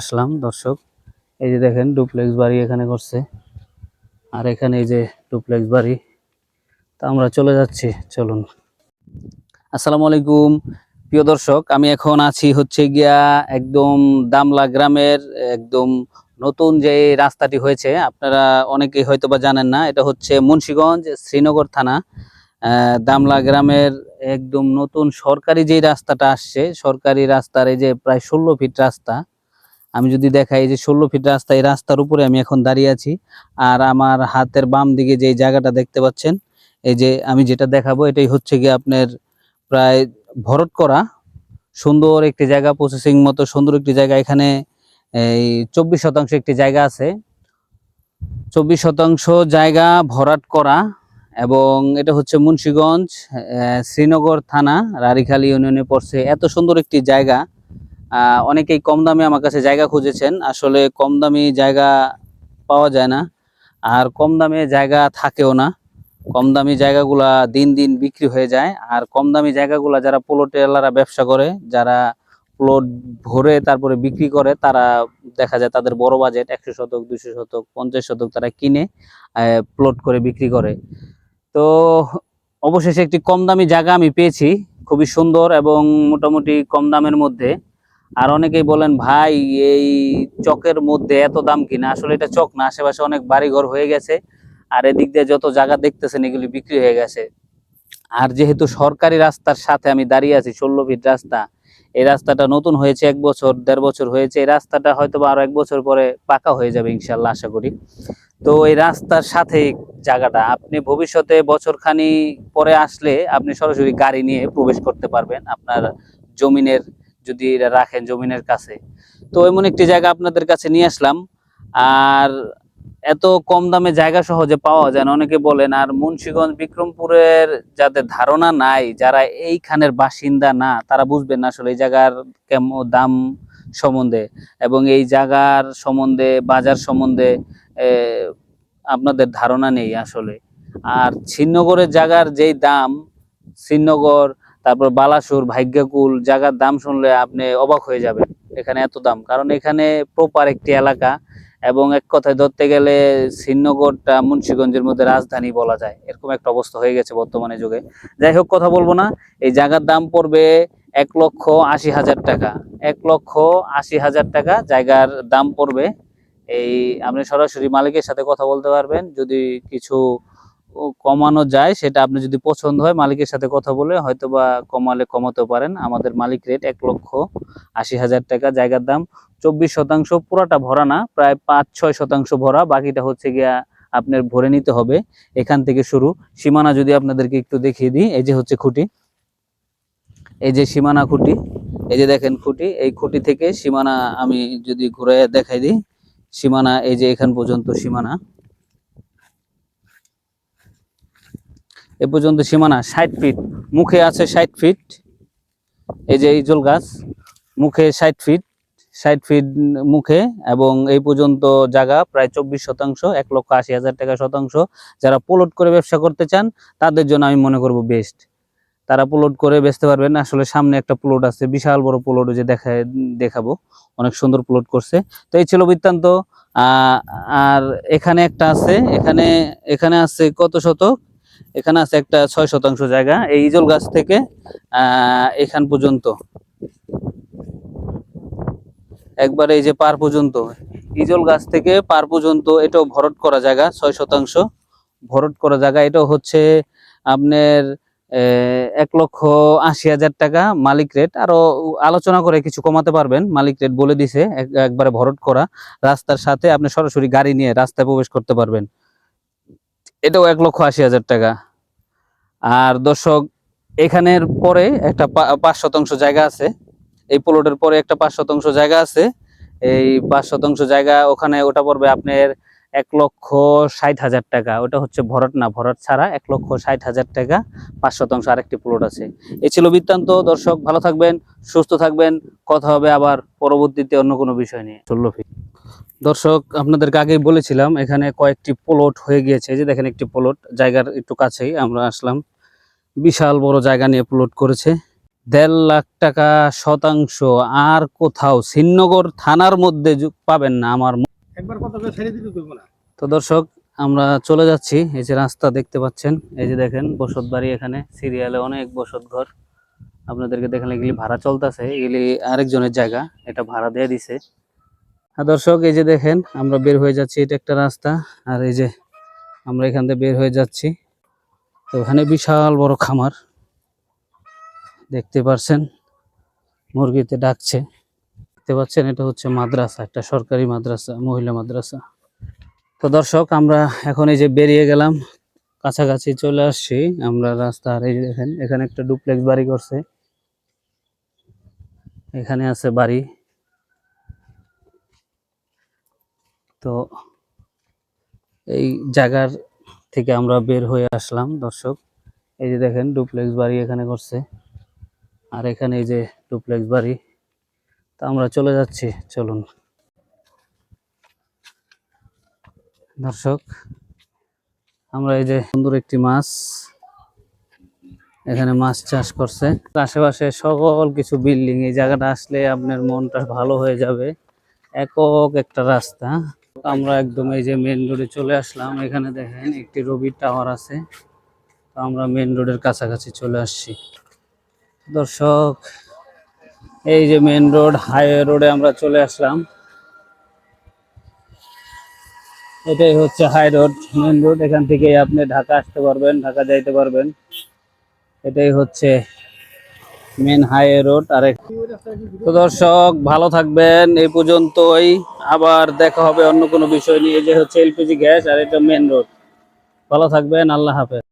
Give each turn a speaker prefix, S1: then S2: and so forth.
S1: আসলাম, দর্শক। এই যে দেখেন ডুপ্লেক্স বাড়ি এখানে করছে। আর এখানে এই যে ডুপ্লেক্স বাড়ি। তা আমরা চলে যাচ্ছি, চলুন। আসসালামু আলাইকুম। প্রিয় দর্শক, আমি এখন আছি হচ্ছে গিয়া একদম দামলা গ্রামের একদম নতুন যে রাস্তাটি হয়েছে, আপনারা অনেকেই হয়তো বা জানেন না, এটা হচ্ছে মুন্সিগঞ্জ শ্রীনগর থানা। দামলা গ্রামের একদম নতুন সরকারি যেই রাস্তাটা আসছে, সরকারি রাস্তার এই যে প্রায় ষোলো ফিট রাস্তা আমি যদি দেখাই যে ষোলো ফিট রাস্তা, এই রাস্তার উপরে আমি এখন দাঁড়িয়ে আছি। আর আমার হাতের বাম দিকে যে জায়গাটা দেখতে পাচ্ছেন, এই যে আমি যেটা দেখাবো, এটাই হচ্ছে গিয়ে আপনার প্রায় ভরট করা। সুন্দর একটি জায়গা প্রসেসিং মতো সুন্দর একটি জায়গা। এখানে এই চব্বিশ শতাংশ একটি জায়গা আছে। চব্বিশ শতাংশ জায়গা ভরাট করা এবং এটা হচ্ছে মুন্সীগঞ্জ শ্রীনগর থানা রারিখালী ইউনিয়নে পড়ছে। এত সুন্দর একটি জায়গা। অনেকেই কম দামে আমার কাছে জায়গা খুঁজেছেন। আসলে কম দামি জায়গা পাওয়া যায় না, আর কম দামে জায়গা থাকেও না। কম দামি জায়গাগুলা দিন দিন বিক্রি হয়ে যায়, আর কম দামি জায়গাগুলা যারা প্লটেলারা ব্যবসা করে, যারা প্লট ভরে তারপরে বিক্রি করে, তারা দেখা যায় তাদের বড় বাজেট একশো শতক, দুইশো শতক, পঞ্চাশ শতক তারা কিনে প্লট করে বিক্রি করে। তো অবশেষে একটি কম দামি জায়গা আমি পেয়েছি, খুবই সুন্দর এবং মোটামুটি কম দামের মধ্যে। আর অনেকেই বলেন, ভাই, এই চকের মধ্যে এত দাম কিনা? আসলে এটা চক না, আশেপাশে অনেক বাড়িঘর হয়ে গেছে। আর এদিক দিয়ে যত জায়গা দেখতেছেন, এগুলি বিক্রি হয়ে গেছে। আর যেহেতু সরকারি রাস্তার সাথে আমি দাঁড়িয়ে আছি, ষোলো ফিট রাস্তা, এই রাস্তাটা নতুন হয়েছে এক বছর, দেড় বছর হয়েছে, এই রাস্তাটা হয়তো আরও এক বছর পরে পাকা হয়ে যাবে ইনশাল্লাহ, আশা করি। তো এই রাস্তার সাথে জায়গাটা, আপনি ভবিষ্যতে বছরখানি পরে আসলে আপনি সরাসরি গাড়ি নিয়ে প্রবেশ করতে পারবেন। আপনার জমিনের যদি এটা রাখেন জমিনের কাছে। তো এমন একটি জায়গা আপনাদের কাছে নিয়ে আসলাম। আর এত কম দামে জায়গা সহজে পাওয়া যায় না। অনেকে বলেন, আর মুন্সীগঞ্জ, বিক্রমপুরের যাদের ধারণা নাই, যারা এইখানের বাসিন্দা না, তারা বুঝবেন না আসলে এই জায়গার কেমন দাম সম্বন্ধে। এবং এই জায়গার সম্বন্ধে, বাজার সম্বন্ধে আপনাদের ধারণা নেই আসলে। আর শ্রীনগরের জায়গার যেই দাম, শ্রীনগর তারপর বালাসুর, ভাগ্যকুল জায়গার দাম শুনলে আপনি অবাক হয়ে যাবেন এখানে এত দাম। কারণ এখানে প্রপার একটি এলাকা এবং এক কথায় ধরতে গেলে শ্রীনগরটা মুন্সীগঞ্জের মধ্যে রাজধানী বলা যায়। এরকম একটা অবস্থা হয়ে গেছে বর্তমানে যুগে। যাই হোক, কথা বলব না। এই জায়গার দাম পড়বে এক লক্ষ আশি হাজার টাকা। এক লক্ষ আশি হাজার টাকা জায়গার দাম পড়বে। এই আপনি সরাসরি মালিকের সাথে কথা বলতে পারবেন। যদি কিছু কমানো যায়, সেটা আপনি যদি পছন্দ হয়, মালিকের সাথে কথা বলে হয়তো বা কমালে কমাতে পারেন। আমাদের মালিক রেট এক লক্ষ আশি হাজার টাকা, জায়গার দাম চব্বিশ শতাংশ, পুরাটা ভরা না, প্রায় পাঁচ, ছয় শতাংশ ভরা। বাকিটা হচ্ছে গিয়া আপনার ভরে নিতে হবে। এখান থেকে শুরু। সীমানা যদি আপনাদেরকে একটু দেখিয়ে দিই, এই যে হচ্ছে খুঁটি। এই যে সীমানা খুঁটি, এই যে দেখেন খুঁটি, এই খুঁটি থেকে সীমানা আমি যদি ঘুরে দেখাই দিই, সীমানা এই যে এখান পর্যন্ত সীমানা। এ পর্যন্ত সীমানা ষাট ফিট মুখে আছে ষাট ফিট এই যে ইজল গাছ, মুখে ষাট ফিট ষাট ফিট মুখে এবং এই পর্যন্ত জায়গা প্রায় চব্বিশ শতাংশ, এক লক্ষ আশি হাজার টাকা শতাংশ। যারা প্লট করে ব্যবসা করতে চান, তাদের জন্য আমি মনে করব বেস্ট তারা প্লট করে বেচতে পারবেন। আসলে সামনে একটা প্লট আছে, বিশাল বড় প্লট যে দেখায় দেখাবো। অনেক সুন্দর প্লট করছে। তো এই ছিল বৃত্তান্ত। আর এখানে একটা আছে, এখানে এখানে আছে কত শতক? এখানে আছে একটা ছয় শতাংশ জায়গা, এই ইজল গাছ থেকে এখান পর্যন্ত। একবারে এই যে পার পর্যন্ত, ইজল গাছ থেকে পার পর্যন্ত এটাও ভরট করা জায়গা, ছয় শতাংশ ভরট করা জায়গা। এটাও হচ্ছে আপনার এক লক্ষ আশি হাজার টাকা মালিক রেট। আরও আলোচনা করে কিছু কমাতে পারবেন, মালিক রেট বলে দিছে একবারে ভরট করা। রাস্তার সাথে আপনি সরাসরি গাড়ি নিয়ে রাস্তায় প্রবেশ করতে পারবেন। এটাও এক লক্ষ আশি হাজার টাকা। আর দর্শক, এখানের পরে একটা পাঁচ শতাংশ জায়গা আছে। এই প্লটের পরে একটা পাঁচ শতাংশ জায়গা আছে। এই পাঁচ শতাংশ জায়গা ওখানে ওটা পড়বে আপনার এক লক্ষ ষাট হাজার টাকা। ওটা হচ্ছে ভরট না ভরট ছাড়া এক লক্ষ ষাট হাজার টাকা পাঁচ শতাংশ আরেকটি প্লট আছে। এ ছিল বৃত্তান্ত। দর্শক, ভালো থাকবেন, সুস্থ থাকবেন। কথা হবে আবার পরবর্তীতে অন্য কোনো বিষয় নিয়ে। ফিট। দর্শক আপনাদেরকে আগেই বলেছিলাম এখানে কয়েকটি প্লট হয়ে গিয়েছে। এই যে দেখেন একটি প্লট জায়গার একটু কাছেই আমরা আসলাম। বিশাল বড় জায়গা নিয়ে প্লট করেছে। দেড় লাখ টাকা শতাংশ আর কোথাও শ্রীনগর থানার মধ্যে পাবেন না আমার তো দর্শক আমরা চলে যাচ্ছি। এই যে রাস্তা দেখতে পাচ্ছেন এই যে দেখেন বসত বাড়ি এখানে সিরিয়ালে অনেক বসত ঘর। আপনাদেরকে দেখেন এগুলি ভাড়া চলতেছে এগুলি আরেকজনের জায়গা এটা ভাড়া দিয়ে দিছে। দর্শক, এই যে দেখেন, আমরা বের হয়ে যাচ্ছি, এটা একটা রাস্তা, আর এই যে আমরা এখান থেকে বের হয়ে যাচ্ছি। তো ওখানে বিশাল বড় খামার, দেখতে পারছেন, মুরগিতে ডাকছে। দেখতে পাচ্ছেন, এটা হচ্ছে মাদ্রাসা, একটা সরকারি মাদ্রাসা, মহিলা মাদ্রাসা। তো দর্শক, আমরা এখন এই যে বেরিয়ে গেলাম, কাছাকাছি চলে আসছি, আমরা রাস্তা, আর এই দেখেন, এখানে একটা ডুপ্লেক্স বাড়ি করছে। এখানে আছে বাড়ি। তো এই জায়গার থেকে আমরা বের হয়ে আসলাম, দর্শক। এই যে দেখেন ডুপ্লেক্স বাড়ি এখানে করছে। আর এখানে এই যে ডুপ্লেক্স বাড়ি। তা আমরা চলে যাচ্ছি, চলুন। দর্শক, আমরা এই যে সুন্দর একটি মাছ। এখানে মাছ চাষ করছে। আশেপাশে সকল কিছু বিল্ডিং এই জায়গাটা আসলে আপনার মনটা ভালো হয়ে যাবে। একক একটা রাস্তা। আমরা একদম এই যে মেন রোডে চলে আসলাম, এখানে দেখেন একটি রবি টাওয়ার আছে। তো আমরা মেন রোডের কাছাকাছি চলে আসছি। দর্শক, এই যে মেন রোড হাইওয়ে রোডে আমরা চলে আসলাম। এটাই হচ্ছে হাই রোড মেন রোড এখান থেকে আপনি ঢাকা আসতে পারবেন, ঢাকা যাইতে পারবেন। এটাই হচ্ছে মেন হাইওয়ে রোড আর তো দর্শক, ভালো থাকবেন। এই পর্যন্তই। আবার দেখা হবে অন্য কোনো বিষয় নিয়ে, যে হচ্ছে এলপিজি গ্যাস আর এটা মেন রোড। ভালো থাকবেন, আল্লাহ হাফেজ।